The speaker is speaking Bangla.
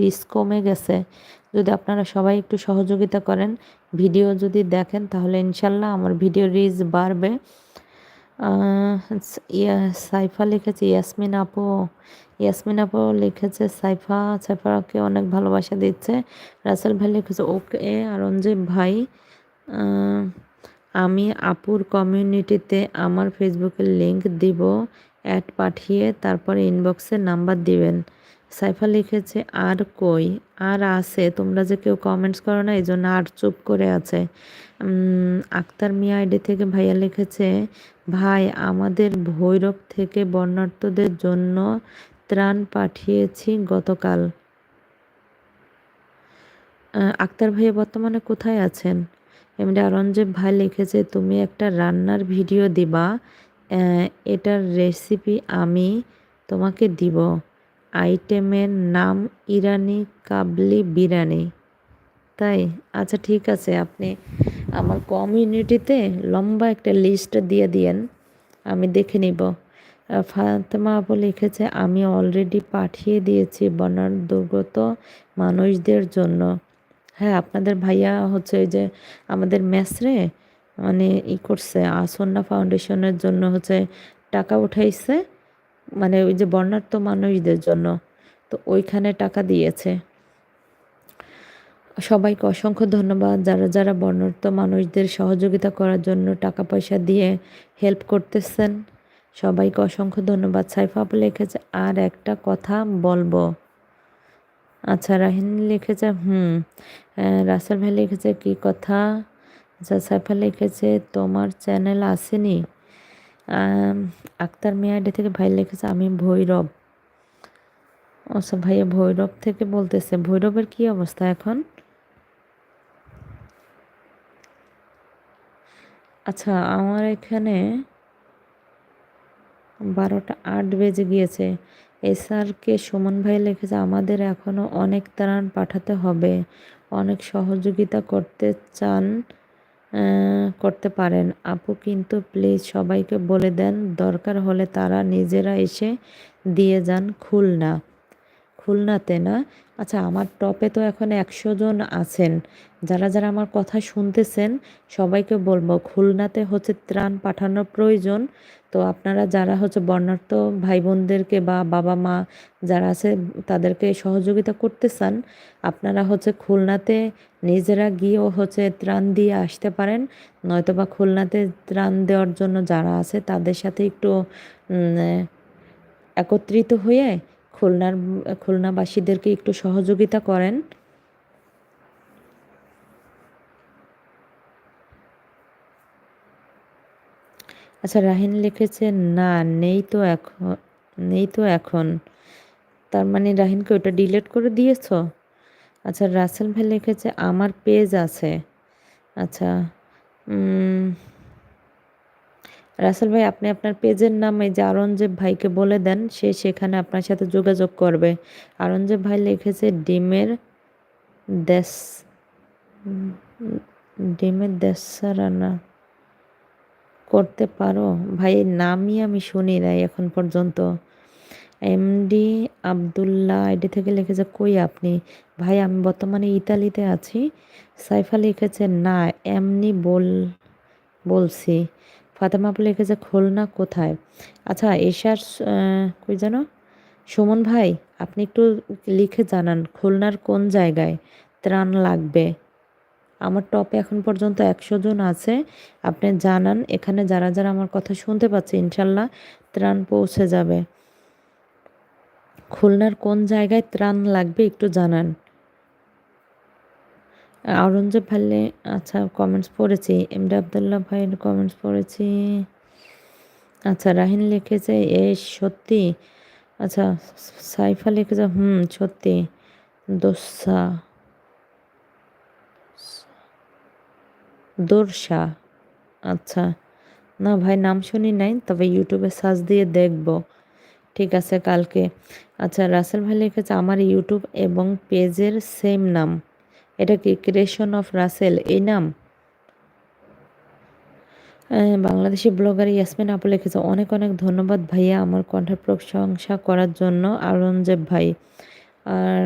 রিস্ক কমে গেছে। যদি আপনারা সবাই একটু সহযোগিতা করেন ভিডিও যদি দেখেন, তাহলে ইনশাল্লাহ আমার ভিডিও রিচ বাড়বে। সাইফা লিখেছে, ইয়াসমিন আপু ইয়াসমিন আপু লিখেছে, সাইফা সাইফাকে অনেক ভালোবাসা দিচ্ছে। রাসেল ভাই লিখেছে, ওকে, আর রঞ্জিত ভাই আমি আপুর কমিউনিটিতে আমার ফেসবুকের লিংক দিব অ্যাড পাঠিয়ে তারপরে ইনবক্সে নাম্বার দিবেন। সাইফা লিখেছে, আর কই? আর আছে, তোমরা যে কেউ কমেন্টস করো না এই জন্য আর চুপ করে আছে। আক্তার মিয়া আইডি থেকে ভাইয়া লিখেছে, ভাই, আমাদের ভৈরব থেকে বর্ণার্থদের জন্য ত্রাণ পাঠিয়েছি গতকাল। আক্তার ভাইয়া বর্তমানে কোথায় আছেন? এমনি আরঞ্জেব ভাই লিখেছে, তুমি একটা রান্নার ভিডিও দিবা এটার রেসিপি আমি তোমাকে দিব। আইটেমের নাম ইরানি কাবলি বিরিয়ানি। তাই আচ্ছা ঠিক আছে, আপনি আমার কমিউনিটিতে লম্বা একটা লিস্ট দিয়ে দিয়েন, আমি দেখে নিব। ফাতেমা আপু লিখেছে, আমি অলরেডি পাঠিয়ে দিয়েছি বনার দুর্গত মানুষদের জন্য। হ্যাঁ আপনাদের ভাইয়া হচ্ছে ওই যে আমাদের ম্যাসরে মানে ই করছে, আসন্না ফাউন্ডেশনের জন্য হচ্ছে টাকা উঠাইছে। মানে ওই যে বর্ণাঢ্য মানুষদের জন্য। তো ওইখানে টাকা দিয়েছে। সবাইকে অসংখ্য ধন্যবাদ। যারা যারা বর্ণাঢ্য মানুষদের সহযোগিতা করার জন্য টাকা পয়সা দিয়ে হেল্প করতেছেন, সবাইকে অসংখ্য ধন্যবাদ। সাইফা আপু লিখেছে, আর একটা কথা বলব? আচ্ছা রাহিন লিখেছে, হুম। রাসেল ভাই লিখেছে, কি কথা? আচ্ছা সাইফা লিখেছে, তোমার চ্যানেল আসেনি? আক্তার মিয়াডি থেকে ভাই লিখেছে, আমি ভৈরব। আচ্ছা ভাইয়া ভৈরব থেকে বলতেছে, ভৈরবের কি অবস্থা এখন? আচ্ছা আমার এখানে বারোটা আট বেজে গিয়েছে। এসআরকে সুমন ভাই লিখেছে, আমাদের এখনও অনেক ত্রাণ পাঠাতে হবে। অনেক সহযোগিতা করতে চান করতে পারেন। আপু কিন্তু প্লিজ সবাইকে বলে দেন, দরকার হলে তারা নিজেরা এসে দিয়ে যান খুলনা। খুলনাতে না? আচ্ছা আমার টপে তো এখন একশো জন আছেন। যারা যারা আমার কথা শুনতেছেন, সবাইকে বলব খুলনাতে হচ্ছে ত্রাণ পাঠানোর প্রয়োজন। তো আপনারা যারা হচ্ছে বর্ণার্থ ভাই বোনদেরকে বা বাবা মা যারা আছে, তাদেরকে সহযোগিতা করতে চান, আপনারা হচ্ছে খুলনাতে নিজেরা গিয়েও হচ্ছে ত্রাণ দিয়ে আসতে পারেন। নয়তো বা খুলনাতে ত্রাণ দেওয়ার জন্য যারা আছে, তাদের সাথে একটু একত্রিত হয়ে খুলনার, খুলনাবাসীদেরকে একটু সহযোগিতা করেন। আচ্ছা রাহিন লিখেছে, না, নেই তো এখন, নেই তো এখন। তার মানে রাহিনকে ওটা ডিলিট করে দিয়েছ? আচ্ছা রাসেল ভাই লিখেছে, আমার পেজ আছে। আচ্ছা রাসেল ভাই, আপনি আপনার পেজের নামে যে আরঞ্জেব ভাইকে বলে দেন, সে সেখানে আপনার সাথে যোগাযোগ করবে। আরঞ্জেব ভাই লিখেছে, ডিমের দেশ, ডিমের দেশারানা করতে পারো? ভাই, নামই আমি শুনি নাই এখন পর্যন্ত। এমডি আবদুল্লাহ আইডি থেকে লিখেছে, কই আপনি? ভাই, আমি বর্তমানে ইতালিতে আছি। সাইফা লিখেছে, না, এমনি বল, বলছি। ফাতেমা আপু লিখেছে, খুলনা কোথায়? আচ্ছা এশার কই যেন সুমন ভাই, আপনি একটু লিখে জানান, খুলনার কোন জায়গায় ত্রাণ লাগবে? আমার টপে এখন পর্যন্ত একশো জন আছে। আপনি জানান, এখানে যারা যারা আমার কথা শুনতে পাচ্ছে, ইনশাল্লাহ ত্রাণ পৌঁছে যাবে। খুলনার কোন জায়গায় ত্রাণ লাগবে একটু জানান। আওরঙ্গজেব ভাল্লে আচ্ছা কমেন্টস পড়েছি। এমডি আবদুল্লাহ ভাইয়ের কমেন্টস পড়েছি। আচ্ছা রাহিন লিখেছে, এ সত্যি? আচ্ছা সাইফা লিখেছে, হুম, সত্যি। দোসা। দোরসা। আচ্ছা না ভাই, নাম শুনি নাই, তবে ইউটিউবে সার্চ দিয়ে দেখব। ঠিক আছে, কালকে। আচ্ছা রাসেল ভাই লিখেছে, আমার ইউটিউব এবং পেজের সেম নাম। এটা কি ক্রিয়েশন অফ রাসেল এই নাম? বাংলাদেশি ব্লগার ইয়াসমিন আপু লিখেছে, অনেক অনেক ধন্যবাদ ভাইয়া আমার কণ্ঠের প্রশংসা করার জন্য আরঞ্জেব ভাই। আর